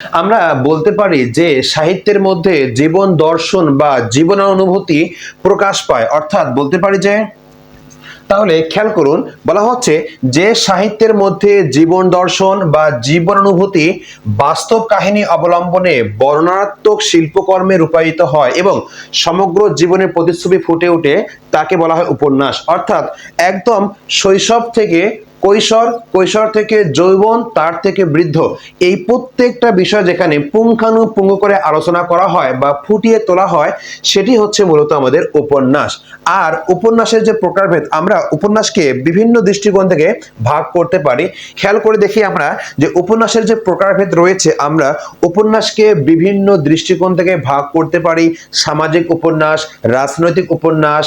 আমরা বলতে পারি যে সাহিত্যের মধ্যে জীবন দর্শন বা জীবনানুভূতি প্রকাশ পায়। অর্থাৎ বলতে পারি যে, তাহলে খেয়াল করুন, বলা হচ্ছে যে সাহিত্যের মধ্যে জীবন দর্শন বা জীবনানুভূতি বাস্তব কাহিনী অবলম্বনে বর্ণনাত্মক শিল্পকর্মে রূপায়িত হয় এবং সমগ্র জীবনের প্রতিচ্ছবি ফুটে ওঠে, তাকে বলা হয় উপন্যাস। অর্থাৎ একদম শৈশব থেকে কৈশোর কৈশোর থেকে যৌবন, তার থেকে বৃদ্ধ। এই প্রত্যেকটা বিষয় যেখানে পুঙ্খানুপুঙ্খ করে আলোচনা করা হয় বা ফুটিয়ে তোলা হয়, সেটি হচ্ছে মূলত আমাদের উপন্যাস। আর উপন্যাসের যে প্রকারভেদ, আমরা উপন্যাসকে বিভিন্ন দৃষ্টিকোণ থেকে ভাগ করতে পারি। খেয়াল করে দেখি আমরা যে উপন্যাসের যে প্রকারভেদ রয়েছে, আমরা উপন্যাসকে বিভিন্ন দৃষ্টিকোণ থেকে ভাগ করতে পারি। সামাজিক উপন্যাস, রাজনৈতিক উপন্যাস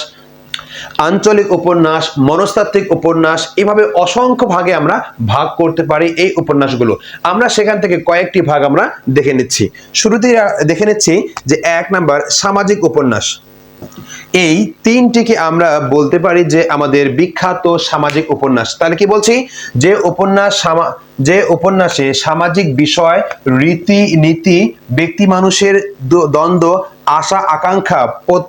আঞ্চলিক উপন্যাস, মনস্তাত্ত্বিক উপন্যাস, এভাবে অসংখ্য ভাগে আমরা ভাগ করতে পারি এই উপন্যাসগুলো। আমরা সেখান থেকে কয়েকটি ভাগ আমরা দেখে নিচ্ছি। শুরুতেই দেখে নিচ্ছি যে এক নাম্বার সামাজিক উপন্যাস। এই তিনটিকে আমরা বলতে পারি যে আমাদের বিখ্যাত সামাজিক উপন্যাস। তাহলে কি বলছি? যে উপন্যাস যে উপন্যাসে সামাজিক বিষয়, রীতি, নীতি, ব্যক্তি মানুষের দ্বন্দ্ব, আশা, আকাঙ্ক্ষা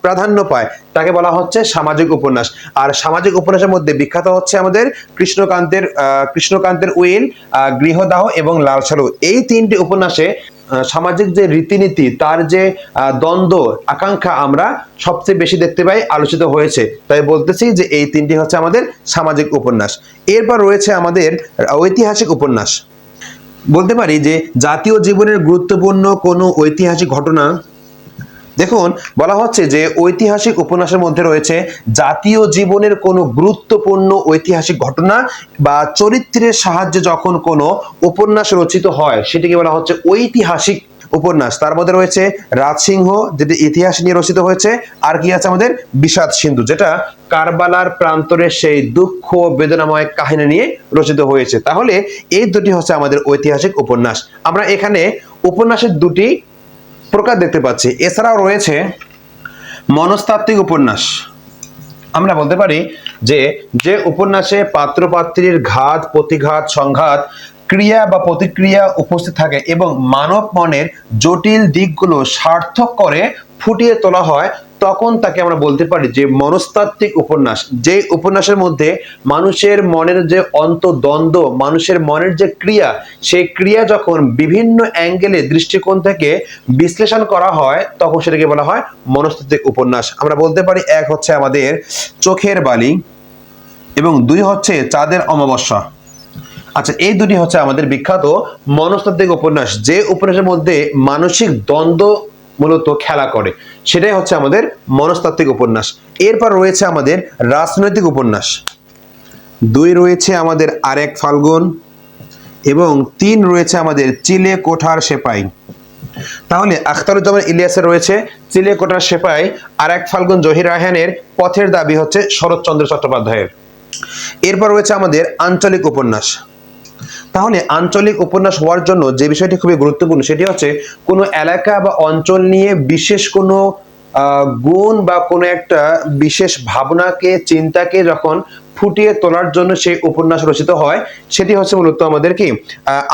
প্রাধান্য পায়, তাকে বলা হচ্ছে সামাজিক উপন্যাস। আর সামাজিক উপন্যাসের মধ্যে বিখ্যাত হচ্ছে আমাদের কৃষ্ণকান্তের কৃষ্ণকান্তের উইল গৃহদাহ এবং লাল সালু এই তিনটি উপন্যাসে সামাজিক যে রীতিনীতি, তার যে দ্বন্দ্ব, আকাঙ্ক্ষা আমরা সবচেয়ে বেশি দেখতে পাই, আলোচিত হয়েছে। তাই বলতেছি যে এই তিনটি হচ্ছে আমাদের সামাজিক উপন্যাস। এরপর রয়েছে আমাদের ঐতিহাসিক উপন্যাস। বলতে পারি যে জাতীয় জীবনের গুরুত্বপূর্ণ কোনো ঐতিহাসিক ঘটনা দেখুন, বলা হচ্ছে যে ঐতিহাসিক উপন্যাসের মধ্যে রয়েছে, জাতীয় জীবনের কোনো গুরুত্বপূর্ণ ঐতিহাসিক ঘটনা বা চরিত্রের সাহায্যে যখন কোনো উপন্যাস রচিত হয়, সেটিকে বলা হচ্ছে ঐতিহাসিক উপন্যাস। তার মধ্যে রয়েছে রাজসিংহ, যেটি ইতিহাস নিয়ে রচিত হয়েছে, আর কি আছে আমাদের? বিষাদ সিন্ধু, যেটা কারবালার প্রান্তরের সেই দুঃখ বেদনাময় কাহিনী নিয়ে রচিত হয়েছে। তাহলে এই দুটি হচ্ছে আমাদের ঐতিহাসিক উপন্যাস। আমরা এখানে উপন্যাসের দুটি প্রকার দেখতে পাচ্ছি। এছাড়াও রয়েছে মনস্তাত্ত্বিক উপন্যাস। আমরা বলতে পারি যে যে উপন্যাসে পাত্রপাত্রীর ঘাত, প্রতিঘাত, সংঘাত, ক্রিয়া বা প্রতিক্রিয়া উপস্থিত থাকে এবং মানব মনের জটিল দিকগুলো সার্থক করে ফুটিয়ে তোলা হয় তখন তাকে আমরা বলতে পারি যে মনস্তাত্ত্বিক উপন্যাস। যে উপন্যাসের মধ্যে মানুষের মনের যে অন্তদ্বন্দ্ব, মানুষের মনের যে ক্রিয়া, সেই ক্রিয়া যখন বিভিন্ন অ্যাঙ্গেলে দৃষ্টিকোণ থেকে বিশ্লেষণ করা হয়, তখন সেটাকে বলা হয় মনস্তাত্ত্বিক উপন্যাস। আমরা বলতে পারি এক হচ্ছে আমাদের চোখের বালি এবং দুই হচ্ছে চাঁদের অমাবস্যা। আচ্ছা এই দুটি হচ্ছে আমাদের বিখ্যাত মনস্তাত্ত্বিক উপন্যাস। যে উপন্যাসের মধ্যে মানসিক দ্বন্দ্ব মূলত খেলা করে। সেটাই হচ্ছে আমাদের মনস্তাত্ত্বিক উপন্যাস। এরপর রয়েছে আমাদের রাজনৈতিক উপন্যাস। দুই রয়েছে আমাদের আরেক ফাল্গুন এবং তিন রয়েছে আমাদের চিলে কোঠার সেপাই। তাহলে আখতারুজ্জামান ইলিয়াসের রয়েছে চিলে কোঠার সেপাই আর এক ফাল্গুন জহির রায়হানের পথের দাবি হচ্ছে শরৎচন্দ্র চট্টোপাধ্যায়ের। এরপর রয়েছে আমাদের আঞ্চলিক উপন্যাস। তাহলে আঞ্চলিক উপন্যাস হওয়ার জন্য যে বিষয়টি খুবই গুরুত্বপূর্ণ সেটি হচ্ছে কোনো এলাকা বা অঞ্চল নিয়ে বিশেষ কোনো গুণ বা কোনো একটা বিশেষ ভাবনাকে, চিন্তাকে যখন ফুটিয়ে তোলার জন্য সেই উপন্যাস রচিত হয়। সেটি হচ্ছে মূলত আমাদের কি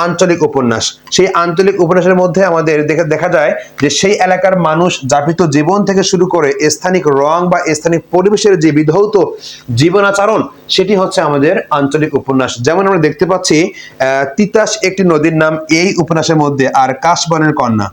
আঞ্চলিক উপন্যাস। সেই আঞ্চলিক উপন্যাসের মধ্যে আমাদের দেখা দেখা যায় যে সেই এলাকার মানুষ যাপিত জীবন থেকে শুরু করে স্থানিক রং বা স্থানিক পরিবেশের যে বিধৌত জীবনাচরণ, সেটি হচ্ছে আমাদের আঞ্চলিক উপন্যাস। যেমন আমরা দেখতে পাচ্ছি তিতাস একটি নদীর নাম এই উপন্যাসের মধ্যে, আর কাশবনের কন্যা।